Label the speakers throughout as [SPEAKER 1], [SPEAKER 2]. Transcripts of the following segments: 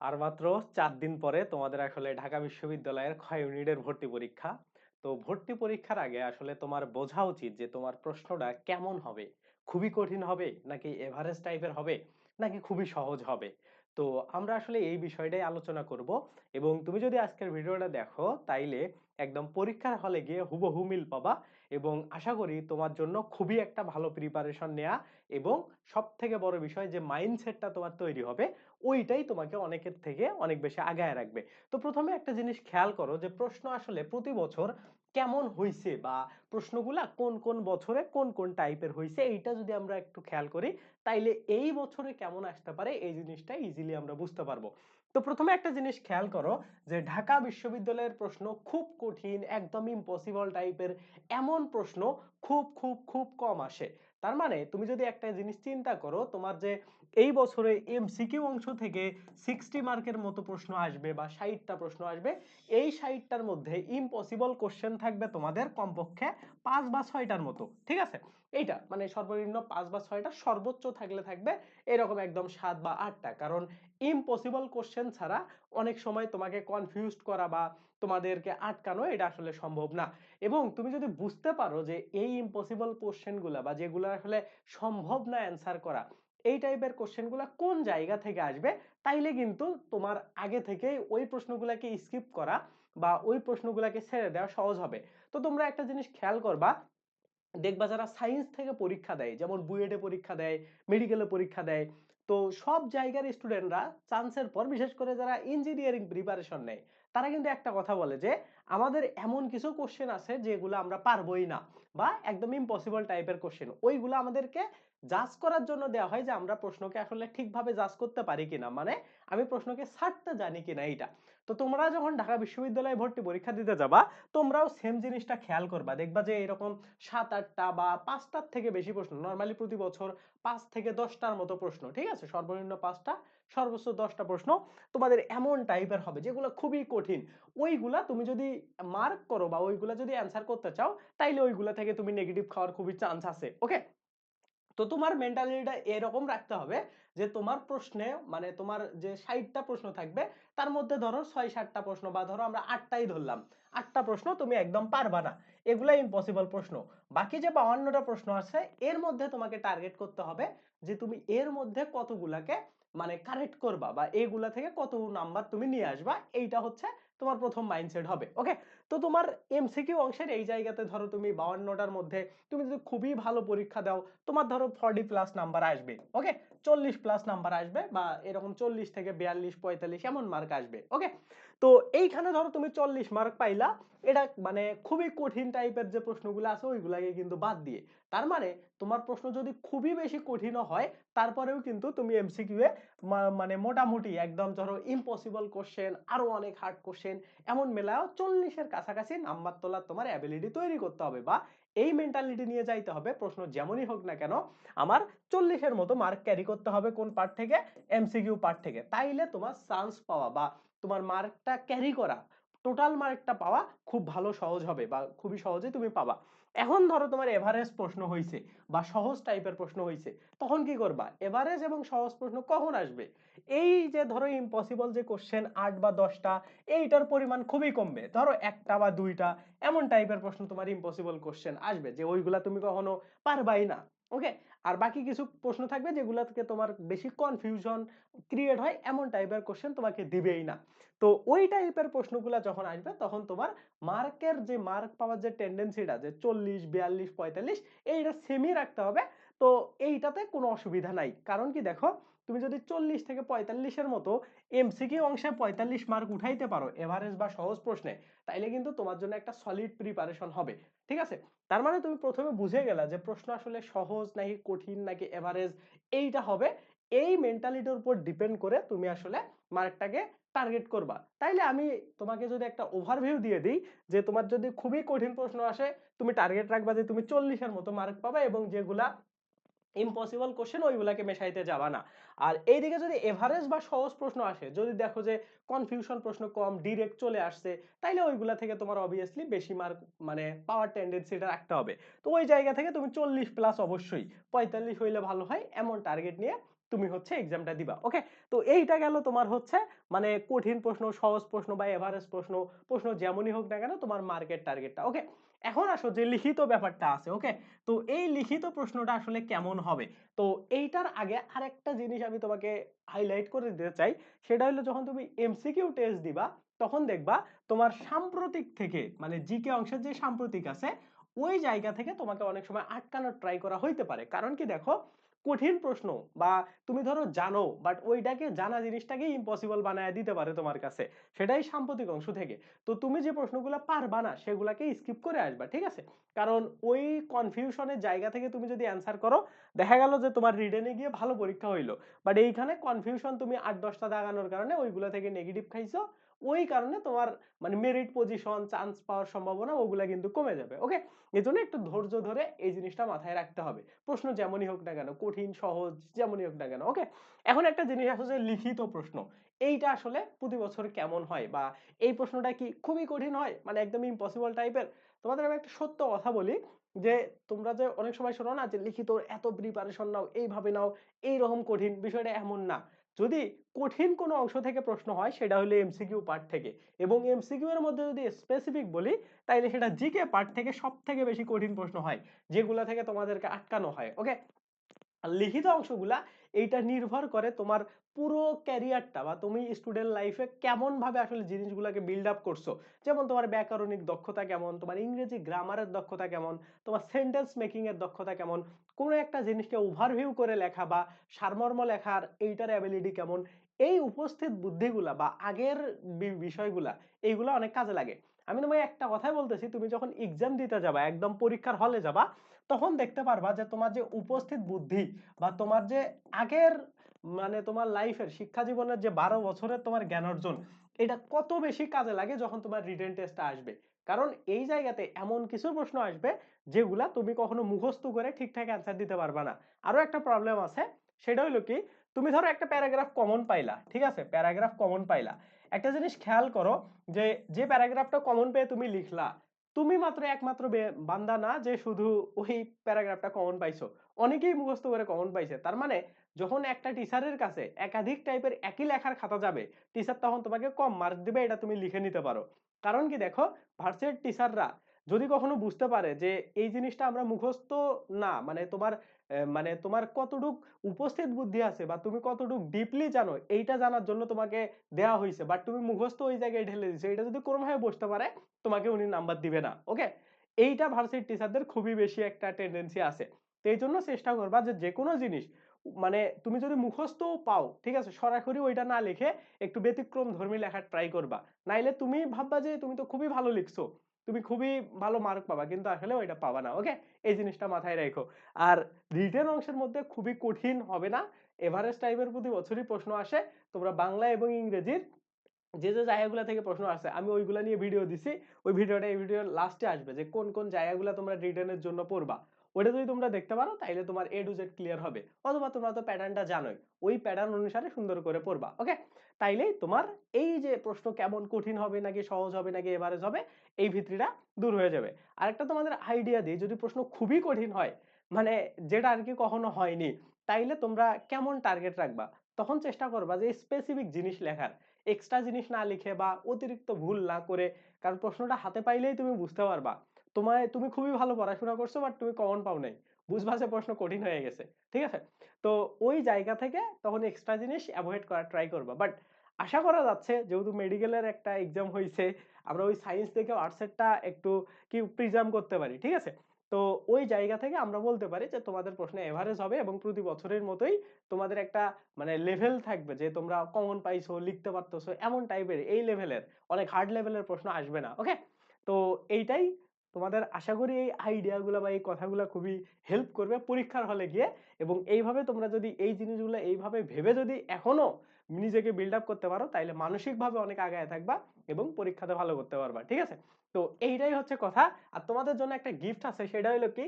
[SPEAKER 1] আর মাত্র চার দিন পরে তোমাদের আসলে ঢাকা বিশ্ববিদ্যালয়ের ক্ষয় ইউনিটের ভর্তি পরীক্ষা। তো ভর্তি পরীক্ষার আগে আসলে তোমার বোঝা উচিত যে তোমার প্রশ্নটা কেমন হবে? খুবই কঠিন হবে? নাকি এভারেস্ট টাইপের হবে? নাকি খুবই সহজ হবে? তো আমরা আসলে এই বিষয়টাই আলোচনা করব। এবং তুমি যদি আজকের ভিডিওটা দেখো, তাইলে একদম পরীক্ষার হলে গিয়ে হুবহু মিল পাবা এবং আশা করি তোমার জন্য খুবই একটা ভালো প্রিপারেশন নেওয়া এবং সব থেকে বড় বিষয় যে মাইন্ডসেটটা তোমার তৈরি হবে, ওইটাই তোমাকে অনেকের থেকে অনেক বেশি আগায় রাখবে। তো প্রথমে একটা জিনিস খেয়াল করো যে প্রশ্ন আসলে প্রতি বছর কেমন হইছে বা প্রশ্নগুলা কোন কোন বছরে কোন কোন টাইপের হইছে এইটা যদি আমরা একটু খেয়াল করি, তাইলে এই বছরে কেমন আসতে পারে এই জিনিসটা ইজিলি আমরা বুঝতে পারব। তো প্রথমে একটা জিনিস খেয়াল করো যে ঢাকা বিশ্ববিদ্যালয়ের প্রশ্ন খুব কঠিন, একদম ইম্পসিবল টাইপের এমন প্রশ্ন খুব খুব খুব কম আসে। তার মানে তুমি যদি একটা জিনিস চিন্তা করো তোমার যে এই বছরে এমসিকিউ অংশ থেকে সিক্সটি মার্কের মতো প্রশ্ন আসবে বা ষাটটা প্রশ্ন আসবে। এই ষাটটার মধ্যে ইম্পসিবল কোশ্চেন থাকবে তোমাদের কমপক্ষে পাঁচ বা ছয়টার মতো, ঠিক আছে? এইটা মানে সর্বনিম্ন পাঁচ বা ছয়টা সর্বোচ্চ থাকলে থাকবে এরকম একদম সাত বা আটটা। কারণ ইম্পসিবল কোশ্চেন ছাড়া অনেক সময় তোমাকে কনফিউজড করা বা তোমাদেরকে আটকানো এটা আসলে সম্ভব না। এবং তুমি যদি বুঝতে পারো যে এই ইম্পসিবল কোশ্চেনগুলো বা যেগুলো আসলে সম্ভব না অ্যান্সার করা এই টাইপের কোশ্চেনগুলো কোন জায়গা থেকে আসবে? তাইলে কিন্তু তোমার আগে থেকেই ওই প্রশ্নগুলোকে স্কিপ করা বা ওই প্রশ্নগুলোকে ছেড়ে দেওয়া সহজ হবে। তো তোমরা একটা জিনিস খেয়াল করবা, দেখবা যারা সায়েন্স থেকে পরীক্ষা দেয়, যেমন বুয়েটে পরীক্ষা দেয় মেডিকেলে পরীক্ষা দেয়, তো সব জায়গার স্টুডেন্টরা চান্সের পর, বিশেষ করে যারা ইঞ্জিনিয়ারিং প্রিপারেশন নেয়, তারা কিন্তু একটা কথা বলে যে, আমাদের এমন কিছু কোশ্চেন আছে যেগুলো আমরা পারবোই না বা একদম ইম্পসিবল টাইপের কোশ্চেন ওইগুলো আমাদেরকে জাজ করার জন্য দেওয়া হয় যে আমরা প্রশ্নকে আসলে ঠিকভাবে জাজ করতে পারি কিনা। মানে আমি প্রশ্নকে ছাড়তে জানি কিনা এইটা। তো তোমরা যখন ঢাকা বিশ্ববিদ্যালয়ে ভর্তি পরীক্ষা দিতে যাবা, তোমরাও সেম জিনিসটা খেয়াল করবা। দেখবা যে এরকম সাত, আটটা বা পাঁচটার থেকে বেশি প্রশ্ন নর্মালি প্রতি বছর পাঁচ থেকে দশটার মতো প্রশ্ন, ঠিক আছে? সর্বনিম্ন পাঁচটা, সর্বোচ্চ দশটা প্রশ্ন তোমাদের এমন টাইপের হবে যেগুলো খুবই কঠিন। ওইগুলা তুমি যদি মার্ক করো বা ওইগুলা যদি অ্যান্সার করতে চাও, তাইলে ওইগুলা থেকে তুমি নেগেটিভ খাওয়ার খুবই চান্স আছে ওকে তো তোমার মেন্টালিটিটা এরকম রাখতে হবে যে তোমার প্রশ্নে মানে তোমার যে ষাটটা প্রশ্ন থাকবে, তার মধ্যে ধরো ছয় সাতটা প্রশ্ন বা ধরো আমরা আটটাই ধরলাম, আটটা প্রশ্ন তুমি একদম পারবা না। এগুলা ইম্পসিবল প্রশ্ন। বাকি যে বাউান্নটা প্রশ্ন আছে, এর মধ্যে তোমাকে টার্গেট করতে হবে যে তুমি এর মধ্যে কতগুলাকে মানে কারেক্ট করবা বা এইগুলা থেকে কত নাম্বার তুমি নিয়ে আসবা, এইটা হচ্ছে তোমার প্রথম মাইন্ডসেট হবে ওকে তো তোমার এমসিকিউ অংশের এই জায়গাতে ধরো তুমি বাউান্নটার মধ্যে, তুমি যদি খুবই ভালো পরীক্ষা দাও, তোমার ধরো ফর্টি প্লাস নাম্বার আসবে ওকে চল্লিশ প্লাস নাম্বার আসবে বা এরকম চল্লিশ থেকে বিয়াল্লিশ, পঁয়তাল্লিশ এমন মার্ক আসবে ওকে তো এইখানে ধরো তুমি চল্লিশ মার্ক পাইলা, এটা মানে খুবই কঠিন টাইপের যে প্রশ্নগুলো আছে ওইগুলাকে কিন্তু বাদ দিয়ে। তার মানে তোমার প্রশ্ন যদি খুবই বেশি কঠিনও হয়, তারপরেও কিন্তু তুমি এমসিকিউ এ মানে মোটামুটি একদম ধরো ইম্পসিবল কোশ্চেন আরও অনেক হার্ড কোশ্চেন এমন মেলাও চল্লিশের কাছাকাছি নাম্বার তোলার তোমার অ্যাবিলিটি তৈরি করতে হবে বা এই মেন্টালিটি নিয়ে যাইতে হবে। প্রশ্ন যেমনই হোক না কেন, আমার চল্লিশের মতো মার্ক ক্যারি করতে হবে কোন পার্ট থেকে? এমসিকিউ পার্ট থেকে। তাইলে তোমার চান্স পাওয়া বা তোমার মার্কটা ক্যারি করা টোটাল মার্কটা পাওয়া খুব ভালো সহজ হবে বা খুবই সহজে তুমি পাবা। এখন ধরো তোমার এভারেজ প্রশ্ন হয়েছে বা সহজ টাইপের প্রশ্ন হয়েছে তখন কি করবা? এভারেজ এবং সহজ প্রশ্ন কখন আসবে? এই যে ধরো ইম্পসিবল যে কোশ্চেন আট বা দশটা, এইটার পরিমাণ খুবই কমবে। ধরো একটা বা দুইটা, এমন টাইপের প্রশ্ন তোমার ইম্পসিবল কোশ্চেন আসবে, যে ওইগুলা তুমি কখনো পারবাই না। ওকে আর বাকি কিছু প্রশ্ন থাকবে যেগুলো থেকে তোমার বেশি কনফিউশন ক্রিয়েট হয়, এমন টাইপের কোশ্চেন তোমাকে দিবেই না। তো ওই টাইপের প্রশ্নগুলো যখন আসবে, তখন তোমার মার্কের যে মার্ক পাওয়ার যে টেন্ডেন্সিটা যে চল্লিশ, বিয়াল্লিশ, পঁয়তাল্লিশ, এইটা সেমই রাখতে হবে। তো এইটাতে কোনো অসুবিধা নাই। কারণ কি দেখো, তুমি যদি চল্লিশ থেকে পঁয়তাল্লিশের মতো এমসিকিউ অংশে পঁয়তাল্লিশ মার্ক উঠাইতে পারো এভারেজ বা সহজ প্রশ্নে, তাইলে কিন্তু তোমার জন্য একটা সলিড প্রিপারেশন হবে। ঠিক আছে? তার মানে তুমি প্রথমে বুঝে গেলা যে প্রশ্ন আসলে সহজ নাকি কঠিন নাকি এভারেজ এইটা হবে। এই মেন্টালিটির উপর ডিপেন্ড করে তুমি আসলে মার্কটাকে টার্গেট করবা। তাইলে আমি তোমাকে যদি একটা ওভারভিউ দিয়ে দিই যে তোমার যদি খুবই কঠিন প্রশ্ন আসে, তুমি টার্গেট রাখবা যে তুমি চল্লিশের মতো মার্ক পাবা এবং যেগুলা ইম্পসিবল কোশ্চেন ওইগুলাকে মেশাইতে যাবা না। আর এইদিকে যদি এভারেজ বা সহজ প্রশ্ন আসে, যদি দেখো যে কনফিউশন প্রশ্ন কম ডিরেক্ট চলে আসছে, তাইলে ওইগুলা থেকে তোমার অবভিয়াসলি বেশি মার্ক মানে পাওয়ার টেন্ডেন্সিটা রাখতে হবে। তো ওই জায়গা থেকে তুমি চল্লিশ প্লাস অবশ্যই, পঁয়তাল্লিশ হইলে ভালো হয়, এমন টার্গেট নিয়ে তুমি হচ্ছে এক্সামটা দিবা ওকে তো এইটা গেল তোমার হচ্ছে মানে কঠিন প্রশ্ন, সহজ প্রশ্ন বা এভারেজ প্রশ্ন প্রশ্ন যেমনই হোক না কেন তোমার মার্কেট টার্গেটটা ওকে এখন আসো যে লিখিত ব্যাপারটা আছে ওকে তো এই লিখিত প্রশ্নটা আসলে কেমন হবে? তো এইটার আগে আরেকটা জিনিস আমি তোমাকে হাইলাইট করে দিতে চাই, সেটা হলো যখন তুমি এমসিকিউ টেস্ট দিবা, তখন দেখবা তোমার সাম্প্রতিক থেকে মানে জিকে অংশের যে সাম্প্রতিক আছে, ওই জায়গা থেকে তোমাকে অনেক সময় আটকানোর ট্রাই করা হইতে পারে। কারণ কি দেখো কঠিন প্রশ্ন বা তুমি ধরো জানো বাট ওইটাকে জানা জিনিসটাকে ইম্পসিবল বানায় দিতে পারে তোমার কাছে। সেটাই সাম্প্রতিক অংশ থেকে। তো তুমি যে প্রশ্নগুলো পারবা না সেগুলাকে স্কিপ করে আসবা, ঠিক আছে? কারণ ওই কনফিউশনের জায়গা থেকে তুমি যদি অ্যান্সার করো, দেখা গেল যে তোমার রিডেনে গিয়ে ভালো পরীক্ষা হইল। বাট এইখানে কনফিউশন তুমি আট দশটা দাগানোর কারণে ওইগুলো থেকে নেগেটিভ খাইছো। ওই কারণে তোমার মানে মেরিট পজিশন চান্স পাওয়ার সম্ভাবনা ওগুলা কিন্তু কমে যাবে ওকে এই জন্য একটু ধৈর্য ধরে এই জিনিসটা মাথায় রাখতে হবে। প্রশ্ন যেমনই হোক না কেন, কঠিন, সহজ, যেমনই হোক না কেন ওকে এখন একটা জিনিস যে লিখিত প্রশ্ন। এইটা আসলে প্রতি বছর কেমন হয় বা এই প্রশ্নটা কি খুবই কঠিন হয়? মানে একদম ইম্পসিবল টাইপের তোমাদের আমি একটা সত্য কথা বলি যে তোমরা যে অনেক সময় শোনো না যে লিখিত এত প্রিপারেশন নাও, এইভাবে নাও, এইরকম কঠিন বিষয়টা এমন না। যদি কঠিন কোনো অংশ থেকে প্রশ্ন হয়, সেটা হলো এমসিকিউ পার্ট থেকে। এবং এমসিকিউ এর মধ্যে যদি স্পেসিফিক বলি, তাইলে সেটা জিকে পার্ট থেকে সব থেকে বেশি কঠিন প্রশ্ন হয়, যেগুলা থেকে তোমাদেরকে আটকানো হয় ওকে লিখিত অংশগুলা এইটা নির্ভর করে তোমার পুরো ক্যারিয়ারটা বা তুমি স্টুডেন্ট লাইফে কেমন ভাবে আসলে জিনিসগুলোকে বিল্ড আপ করছ। যেমন তোমার ব্যাকরণিক দক্ষতা কেমন, তোমার ইংরেজি গ্রামারের দক্ষতা কেমন, তোমার সেন্টেন্স মেকিং এর দক্ষতা কেমন, কোনো একটা জিনিসকে ওভারভিউ করে লেখা বা সারমর্ম লেখার এইটার অ্যাবিলিটি কেমন, এই উপস্থিত বুদ্ধিগুলা বা আগের বিষয়গুলা, এইগুলা অনেক কাজে লাগে। আমি তোমায় একটা কথাই বলতেছি, তুমি যখন এক্সাম দিতে যাবা, একদম পরীক্ষার হলে যাবা তখন দেখতে পারবা যে তোমার যে উপস্থিত বুদ্ধি বা তোমার যে আগের মানে তোমার লাইফের শিক্ষা জীবনের যে বারো বছরের তোমার জ্ঞান অর্জন, এটা কত বেশি কাজে লাগে যখন তোমার রিটেন টেস্টটা আসবে? কারণ এই জায়গাতে এমন কিছু প্রশ্ন আসবে যেগুলা তুমি কখনো মুখস্থ করে ঠিকঠাক অ্যান্সার দিতে পারবা না। আরও একটা প্রবলেম আছে, সেটা হলো কি, তুমি ধরো একটা প্যারাগ্রাফ কমন পাইলা, ঠিক আছে? প্যারাগ্রাফ কমন পাইলা। একটা জিনিস খেয়াল করো যে যে প্যারাগ্রাফটা কমন পেয়ে তুমি লিখলা তুমি মাত্র একমাত্র বান্দা না যে শুধু ওই প্যারাগ্রাফটা কমন পাইছো। অনেকেই মুখস্থ করে কমন পাইছে। তার মানে যখন একটা টিচারের কাছে একাধিক টাইপের একই লেখার খাতা যাবে টিচার তখন তোমাকে কম মার্ক দিবে, এটা তুমি লিখে নিতে পারো। কারণ কি দেখো ভার্সিটির টিচাররা যদি কখনো বুঝতে পারে যে এই জিনিসটা আমরা মুখস্থ না মানে তোমার মানে তোমার কতটুক উপস্থিত বুদ্ধি আছে বা তুমি কতটুক ডিপলি জানো, এইটা জানার জন্য তোমাকে দেওয়া হয়েছে বাট তুমি মুখস্থ ওই জায়গায় ঢেলে দিছো। এটা যদি কোনোভাবে বসতে পারে, তোমাকে উনি নাম্বার দিবে না ওকে এইটা ভার্সিটির টিচারদের খুবই বেশি একটা টেন্ডেন্সি আছে। তো এই জন্য চেষ্টা করবা যে যে কোনো জিনিস মানে তুমি যদি মুখস্থ পাও, ঠিক আছে? সরাসরি ওইটা না লিখে একটু ব্যতিক্রম ধর্মী লেখার ট্রাই করবা। নাইলে তুমি ভাববা যে তুমি তো খুবই ভালো লিখছো। তুমি খুবই ভালো মার্ক পাবা, কিন্তু আসলে ওইটা পাবা না ওকে এই জিনিসটা মাথায় রেখো। আর রিটেন অংশের মধ্যে খুবই কঠিন হবে না এভারেস্ট টাইপের প্রতি বছরই প্রশ্ন আসে, তোমরা বাংলা এবং ইংরেজির যে যে জায়গাগুলো থেকে প্রশ্ন আসে, আমি ওইগুলা নিয়ে ভিডিও দিছি, ওই ভিডিওটা এই ভিডিওর লাস্টে আসবে যে, কোন কোন জায়গাগুলো তোমরা রিটেনের জন্য পড়বা। ওটা যদি তোমরা দেখতে পারো, তাইলে তোমার এ টু জেড ক্লিয়ার হবে। অথবা তোমরা তো প্যাটার্নটা জানোই। ওই প্যাটার্ন অনুসারে সুন্দর করে পড়বা ওকে তাইলেই তোমার এই যে প্রশ্ন কেমন কঠিন হবে নাকি সহজ হবে নাকি এভারেজ হবে, এই ভিত্তিটা দূর হয়ে যাবে। আরেকটা তোমাদের আইডিয়া দিই যদি প্রশ্ন খুবই কঠিন হয় মানে যেটা আর কি কখনো হয়নি, তাইলে তোমরা কেমন টার্গেট রাখবা? তখন চেষ্টা করবা যে স্পেসিফিক জিনিস লেখার। এক্সট্রা জিনিস না লিখে বা অতিরিক্ত ভুল না করে, কারণ প্রশ্নটা হাতে পাইলেই তুমি বুঝতে পারবা। তোমায় তুমি খুবই ভালো পড়াশোনা করছ বাট তুমি কমন পাও নাই। বুঝবা যে প্রশ্ন কঠিন হয়ে গেছে, ঠিক আছে? তো ওই জায়গা থেকে তখন এক্সট্রা জিনিস অ্যাভয়েড করার ট্রাই করবা। বাট আশা করা যাচ্ছে, যেহেতু মেডিকেলের একটা এক্সাম হয়েছে আমরা ওই সায়েন্স থেকে আর্টসেরটা একটু কি প্রিজার্ভ করতে পারি, ঠিক আছে? তো ওই জায়গা থেকে আমরা বলতে পারি যে তোমাদের প্রশ্ন এভারেজ হবে এবং প্রতি বছরের মতোই তোমাদের একটা মানে লেভেল থাকবে যে তোমরা কমন পাইছো, লিখতে পারতেছো, এমন টাইপের এই লেভেলের অনেক হার্ড লেভেলের প্রশ্ন আসবে না ওকে তো এইটাই তোমাদের আশা করি এই আইডিয়াগুলো বা এই কথাগুলো খুবই হেল্প করবে পরীক্ষার হলে গিয়ে এবং এইভাবে তোমরা যদি এই জিনিসগুলো এইভাবে ভেবে যদি এখনও নিজেকে বিল্ড আপ করতে পারো তাহলে মানসিকভাবে অনেক আগায় থাকবা এবং পরীক্ষাতে ভালো করতে পারবা, ঠিক আছে? তো এইটাই হচ্ছে কথা। আর তোমাদের জন্য একটা গিফট আছে, সেটা হলো কি?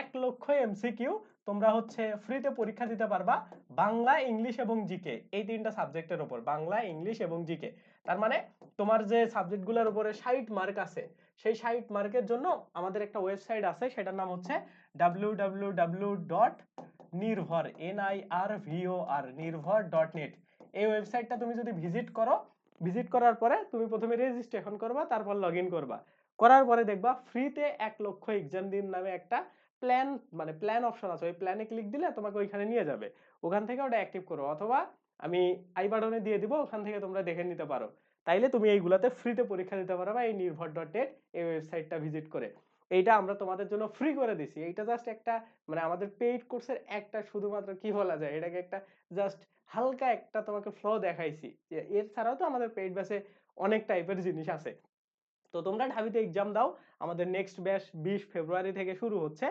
[SPEAKER 1] এক লক্ষ এমসিকিউ তোমরা হচ্ছে ফ্রিতে পরীক্ষা দিতে পারবা বাংলা, ইংলিশ এবং জিকে এই তিনটা সাবজেক্টের উপর। বাংলা, ইংলিশ এবং জিকে তার মানে তোমার যে সাবজেক্টগুলোর উপরে ষাট মার্ক আছে, সেই ষাট মার্কের জন্য আমাদের একটা ওয়েবসাইট আছে, সেটার নাম হচ্ছে www.tnpsc নির্ভর এন আই আর ভিও আর নির্ভর ডট নেট এই ওয়েবসাইটটা তুমি যদি ভিজিট করো ভিজিট করার পরে তুমি প্রথমে রেজিস্ট্রেশন করবা, তারপর লগ ইন করবা। করার পরে দেখবা ফ্রিতে এক লক্ষ এক্সাম দিন নামে একটা প্ল্যান মানে প্ল্যান অপশন আছে। ওই প্ল্যানে ক্লিক দিলে তোমাকে ওইখানে নিয়ে যাবে। ওখান থেকে ওটা অ্যাক্টিভ করো। অথবা আমি আই বাটনে দিয়ে দিব, ওখান থেকে তোমরা দেখে নিতে পারো। তাইলে তুমি এইগুলাতে ফ্রিতে পরীক্ষা দিতে পারবা এই নির্ভর ডট নেট এই ওয়েবসাইটটা ভিজিট করে। এইটা আমরা তোমাদের জন্য ফ্রি করে দিছি। এইটা জাস্ট একটা মানে আমাদের পেইড কোর্সের একটা শুধুমাত্র কি বলা যায়? এটাকে একটা জাস্ট হালকা একটা তোমাকে ফ্লো দেখাইছি। এর ছাড়াও তো আমাদের পেইড ব্যাচে অনেক টাইপের জিনিস আছে। তো তোমরা ঢাবিতে এক্সাম দাও। আমাদের নেক্সট ব্যাচ বিশ ফেব্রুয়ারি থেকে শুরু হচ্ছে।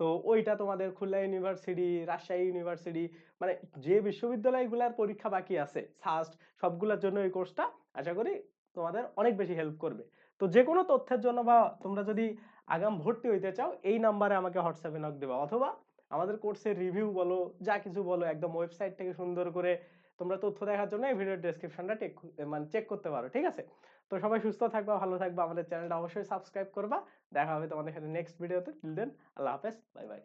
[SPEAKER 1] তো ওইটা তোমাদের খুলনা ইউনিভার্সিটি রাজশাহী ইউনিভার্সিটি মানে যে বিশ্ববিদ্যালয়গুলোর পরীক্ষা বাকি আছে ফার্স্ট সবগুলোর জন্য এই কোর্সটা আশা করি তোমাদের অনেক বেশি হেল্প করবে। তো যে কোনো তথ্যের জন্য বা তোমরা যদি আগাম ভর্তি হইতে চাও, এই নাম্বারে আমাকে হোয়াটসঅ্যাপে নক দেবা। অথবা আমাদের কোর্সের রিভিউ বলো, যা কিছু বলো, একদম ওয়েবসাইট থেকে সুন্দর করে তোমরা তথ্য দেখার জন্য এই ভিডিওর ডেসক্রিপশনটা মানে চেক করতে পারো, ঠিক আছে? তো সবাই সুস্থ থাকবা ভালো থাকবা। আমাদের চ্যানেলটা অবশ্যই সাবস্ক্রাইব করবা। দেখা হবে তোমাদের সাথে নেক্সট ভিডিওতে টিল দেন আল্লাহ হাফেজ। Bye bye.